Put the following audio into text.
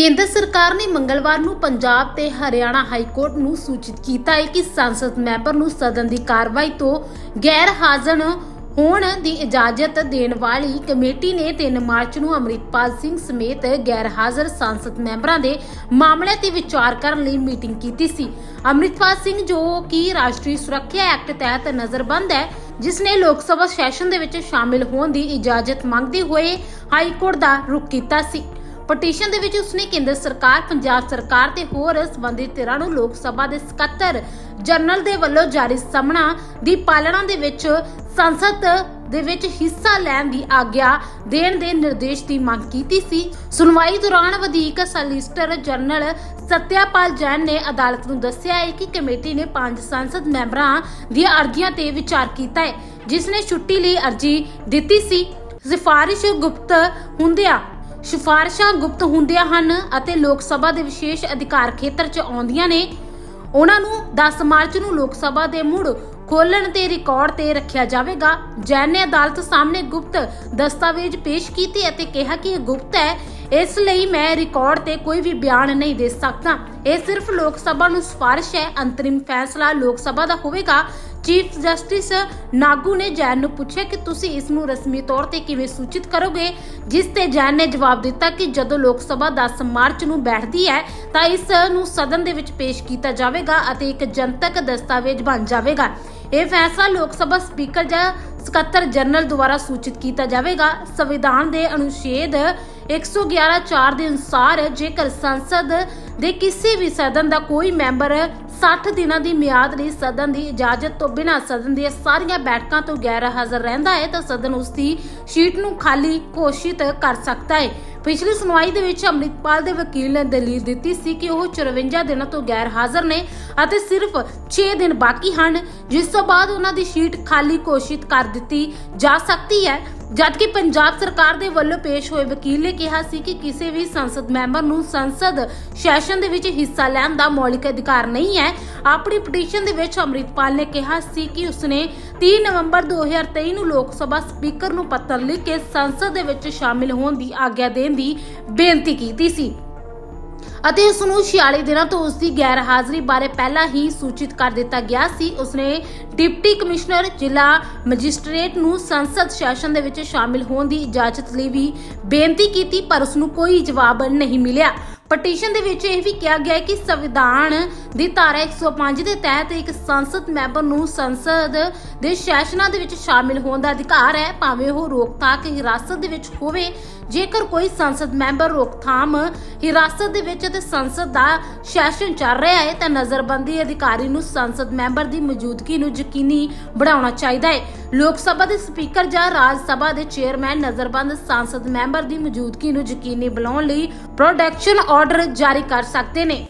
ਕੇਂਦਰ ਸਰਕਾਰ ਨੇ ਮੰਗਲਵਾਰ ਨੂੰ ਪੰਜਾਬ ਤੇ ਹਰਿਆਣਾ ਹਾਈ ਕੋਰਟ ਨੂੰ ਸੂਚਿਤ ਕੀਤਾ ਹੈ ਕਿ ਸੰਸਦ ਮੈਂਬਰ ਨੂੰ ਸਦਨ ਦੀ ਕਾਰਵਾਈ ਤੋਂ ਗੈਰ ਹਾਜ਼ਰ ਹੋਣ ਦੀ ਇਜਾਜ਼ਤ ਦੇਣ ਵਾਲੀ ਕਮੇਟੀ ਨੇ 3 ਮਾਰਚ ਨੂੰ ਅੰਮ੍ਰਿਤਪਾਲ ਸਿੰਘ ਸਮੇਤ ਗੈਰ ਹਾਜ਼ਰ ਸੰਸਦ ਮੈਂਬਰਾਂ ਦੇ ਮਾਮਲੇ ਤੇ ਵਿਚਾਰ ਕਰਨ ਲਈ ਮੀਟਿੰਗ ਕੀਤੀ ਸੀ। ਅੰਮ੍ਰਿਤਪਾਲ ਸਿੰਘ, ਜੋ ਕਿ ਰਾਸ਼ਟਰੀ ਸੁਰੱਖਿਆ ਐਕਟ ਤਹਿਤ ਨਜ਼ਰਬੰਦ ਹੈ, ਜਿਸ ਨੇ ਲੋਕ ਸਭਾ ਸੈਸ਼ਨ ਦੇ ਵਿੱਚ ਸ਼ਾਮਿਲ ਹੋਣ ਦੀ ਇਜਾਜ਼ਤ ਮੰਗਦੇ ਹੋਏ ਹਾਈ ਕੋਰਟ ਦਾ ਰੁਖ ਕੀਤਾ ਸੀ। ਪਟੀਸ਼ਨ ਦੇ ਵਿੱਚ ਉਸਨੇ ਕੇਂਦਰ ਸਰਕਾਰ, ਪੰਜਾਬ ਸਰਕਾਰ ਤੇ ਹੋਰ ਸੰਬੰਧਿਤ ਧਿਰਾਂ ਨੂੰ ਲੋਕ ਸਭਾ ਦੇ ਸਕੱਤਰ, ਜਨਰਲ ਦੇ ਵੱਲੋਂ ਜਾਰੀ ਸਮਣਾ ਦੀ ਪਾਲਣਾ ਦੇ ਵਿੱਚ ਸੰਸਦ ਦੇ ਵਿੱਚ ਹਿੱਸਾ ਲੈਣ ਦੀ ਆਗਿਆ ਦੇਣ ਦੇ ਨਿਰਦੇਸ਼ ਦੀ ਮੰਗ ਕੀਤੀ ਸੀ। ਸੁਣਵਾਈ ਦੌਰਾਨ ਵਧੀਕ ਸਲਿਸਟਰ ਜਨਰਲ ਸਤਿਆਪਾਲ ਜੈਨ ਨੇ ਅਦਾਲਤ ਨੂੰ ਦੱਸਿਆ ਹੈ ਕਿ ਕਮੇਟੀ ਨੇ ਪੰਜ ਸੰਸਦ ਮੈਂਬਰਾਂ ਦੀਆਂ ਅਰਜ਼ੀਆਂ ਤੇ ਵਿਚਾਰ ਕੀਤਾ ਹੈ, ਜਿਸ ਨੇ ਛੁੱਟੀ ਲਈ ਅਰਜ਼ੀ ਦਿੱਤੀ ਸੀ। ਸਿਫਾਰਿਸ਼ ਗੁਪਤ ਹੁੰਦਿਆਂ ਸਿਫਾਰਿਸ਼ਾਂ ਗੁਪਤ ਹੁੰਦੀਆਂ ਹਨ ਅਤੇ ਲੋਕ ਸਭਾ ਦੇ ਵਿਸ਼ੇਸ਼ ਅਧਿਕਾਰ ਖੇਤਰ 'ਚ ਆਉਂਦੀਆਂ ਨੇ। ਉਹਨਾਂ ਨੂੰ 10 ਮਾਰਚ ਨੂੰ ਲੋਕ ਸਭਾ ਦੇ ਮੁੜ ਖੋਲਣ ਤੇ ਰਿਕਾਰਡ ਤੇ ਰੱਖਿਆ ਜਾਵੇਗਾ। ਜੈਨ ਨੇ ਅਦਾਲਤ ਸਾਹਮਣੇ ਗੁਪਤ ਦਸਤਾਵੇਜ਼ ਪੇਸ਼ ਕੀਤੇ ਅਤੇ ਕਿਹਾ ਕਿ ਇਹ ਗੁਪਤ ਹੈ। ਇਸ ਲਈ ਮੈਂ ਰਿਕਾਰਡ ਤੇ ਕੋਈ ਵੀ ਬਿਆਨ ਨਹੀਂ ਦੇ ਸਕਦਾ। ਇਹ ਸਿਰਫ ਲੋਕ ਸਭਾ ਨੂੰ ਸਿਫਾਰਿਸ਼ ਹੈ। ਅੰਤਰਿਮ ਫੈਸਲਾ ਲੋਕ ਸਭਾ ਦਾ ਹੋਵੇਗਾ। ਚੀਫ ਜਸਟਿਸ ਨਾਗੂ ਨੇ ਜੈਨ ਨੂੰ ਪੁੱਛਿਆ ਕਿ ਤੁਸੀਂ ਇਸ ਨੂੰ ਰਸਮੀ ਤੌਰ ਤੇ ਕਿਵੇਂ ਸੂਚਿਤ ਕਰੋਗੇ? ਜਿਸ ਤੇ ਜੈਨ ਨੇ ਜਵਾਬ ਦਿੱਤਾ ਕਿ ਜਦੋਂ ਲੋਕ ਸਭਾ 10 ਮਾਰਚ ਨੂੰ ਬੈਠਦੀ ਹੈ, ਤਾਂ ਇਸ ਨੂੰ ਸਦਨ ਦੇ ਵਿੱਚ ਪੇਸ਼ ਕੀਤਾ ਜਾਵੇਗਾ ਅਤੇ ਇੱਕ ਜਨਤਕ ਦਸਤਾਵੇਜ਼ ਬਣ ਜਾਵੇਗਾ। ਇਹ ਫੈਸਲਾ ਲੋਕ ਸਭਾ ਸਪੀਕਰ ਜਾਂ ਸਕੱਤਰ ਜਨਰਲ ਦੁਆਰਾ ਸੂਚਿਤ ਕੀਤਾ ਜਾਵੇਗਾ। ਸੰਵਿਧਾਨ ਦੇ ਅਨੁਛੇਦ 111.4 ਦੇ ਅਨੁਸਾਰ ਜੇਕਰ ਸੰਸਦ ਦੇ ਕਿਸੇ ਵੀ ਸਦਨ ਦਾ ਕੋਈ ਮੈਂਬਰ 60 ਦਿਨਾਂ ਦੀ ਮਿਆਦ ਲਈ ਸਦਨ ਦੀ ਇਜਾਜ਼ਤ ਤੋਂ ਬਿਨਾਂ ਸਦਨ ਦੀਆਂ ਸਾਰੀਆਂ ਬੈਠਕਾਂ ਤੋਂ ਗੈਰ ਹਾਜ਼ਰ ਰਹਿੰਦਾ ਹੈ ਤਾਂ ਸਦਨ ਉਸ ਦੀ ਸੀਟ ਨੂੰ ਖਾਲੀ ਘੋਸ਼ਿਤ ਕਰ ਸਕਦਾ ਹੈ। ਪਿਛਲੀ ਸੁਣਵਾਈ ਦੇ ਵਿੱਚ ਅੰਮ੍ਰਿਤਪਾਲ ਦੇ ਵਕੀਲ ਨੇ ਦਲੀਲ ਦਿੱਤੀ ਸੀ ਕਿ ਉਹ 54 ਦਿਨਾਂ ਤੋਂ ਗੈਰ ਹਾਜ਼ਰ ਨੇ ਅਤੇ ਸਿਰਫ 6 ਦਿਨ ਬਾਕੀ ਹਨ, ਜਿਸ ਤੋਂ ਬਾਅਦ ਉਹਨਾਂ ਦੀ ਸੀਟ ਖਾਲੀ ਘੋਸ਼ਿਤ ਕਰ ਦਿੱਤੀ ਜਾ ਸਕਦੀ ਹੈ। ਜਦਕਿ ਪੰਜਾਬ ਸਰਕਾਰ ਦੇ ਵੱਲੋਂ ਪੇਸ਼ ਹੋਏ ਵਕੀਲ ਨੇ ਕਿਹਾ ਸੀ ਕਿ ਕਿਸੇ ਵੀ ਸੰਸਦ ਮੈਂਬਰ ਨੂੰ ਸੰਸਦ ਸੈਸ਼ਨ ਦੇ ਵਿੱਚ ਹਿੱਸਾ ਲੈਣ ਦਾ ਮੌਲਿਕ ਅਧਿਕਾਰ ਨਹੀਂ ਹੈ। ਆਪਣੀ ਪਟੀਸ਼ਨ ਦੇ ਵਿੱਚ ਅੰਮ੍ਰਿਤਪਾਲ ਨੇ ਕਿਹਾ ਸੀ ਕਿ ਉਸਨੇ 3 ਨਵੰਬਰ 2023 ਨੂੰ ਲੋਕ ਸਭਾ ਸਪੀਕਰ ਨੂੰ ਪੱਤਰ ਲਿਖ ਕੇ ਸੰਸਦ ਦੇ ਵਿੱਚ ਸ਼ਾਮਿਲ ਹੋਣ ਦੀ ਆਗਿਆ ਦੇਣ ਦੀ ਬੇਨਤੀ ਕੀਤੀ ਸੀ। ਅਤੇ ਉਸ ਨੂੰ 46 ਦਿਨਾਂ ਤੋਂ ਉਸ ਦੀ ਗੈਰ ਹਾਜ਼ਰੀ ਬਾਰੇ ਪਹਿਲਾਂ ਹੀ ਸੂਚਿਤ ਕਰ ਦਿੱਤਾ ਗਿਆ ਸੀ। ਉਸਨੇ ਡਿਪਟੀ ਕਮਿਸ਼ਨਰ, ਜ਼ਿਲ੍ਹਾ ਮੈਜਿਸਟ੍ਰੇਟ ਨੂੰ ਸੰਸਦ ਸੈਸ਼ਨ ਦੇ ਵਿੱਚ ਸ਼ਾਮਿਲ ਹੋਣ ਦੀ ਇਜਾਜ਼ਤ ਲਈ ਵੀ ਬੇਨਤੀ ਕੀਤੀ, ਪਰ ਉਸ ਨੂੰ ਕੋਈ ਜਵਾਬ ਨਹੀਂ ਮਿਲਿਆ। ਪਟੀਸ਼ਨ ਦੇ ਵਿੱਚ ਇਹ ਵੀ ਕਿਹਾ ਗਿਆ ਹੈ ਕਿ ਸੰਵਿਧਾਨ ਦੀ ਧਾਰਾ 105 ਦੇ ਤਹਿਤ ਇੱਕ ਸੰਸਦ ਮੈਂਬਰ ਨੂੰ ਸੰਸਦ ਦੇ ਸੈਸ਼ਨਾਂ ਦੇ ਵਿੱਚ ਸ਼ਾਮਿਲ ਹੋਣ ਦਾ ਅਧਿਕਾਰ ਹੈ। ਭਾਵੇਂ ਉਹ ਰੋਕਥਾਕ ਹਿਰਾਸਤ ਦੇ ਵਿੱਚ ਹੋਵੇ, ਜੇਕਰ ਕੋਈ ਸੰਸਦ ਮੈਂਬਰ ਰੋਕਥਾਮ ਹਿਰਾਸਤ ਦੇ ਵਿੱਚ ਤੇ ਸੰਸਦ ਦਾ ਸੈਸ਼ਨ ਚੱਲ ਰਿਹਾ ਹੈ ਤਾਂ ਨਜ਼ਰਬੰਦੀ ਅਧਿਕਾਰੀ ਨੂੰ ਸੰਸਦ ਮੈਂਬਰ ਦੀ ਮੌਜੂਦਗੀ ਨੂੰ ਯਕੀਨੀ ਬਣਾਉਣਾ ਚਾਹੀਦਾ ਹੈ। ਲੋਕ ਸਭਾ ਦੇ ਸਪੀਕਰ ਜਾਂ ਰਾਜ ਸਭਾ ਦੇ ਚੇਅਰਮੈਨ ਨਜ਼ਰਬੰਦ ਸੰਸਦ ਮੈਂਬਰ ਦੀ ਮੌਜੂਦਗੀ ਨੂੰ ਯਕੀਨੀ ਬਣਾਉਣ ਲਈ ਪ੍ਰੋਟੈਕਸ਼ਨ ਆਰਡਰ ਜਾਰੀ ਕਰ ਸਕਦੇ ਨੇ।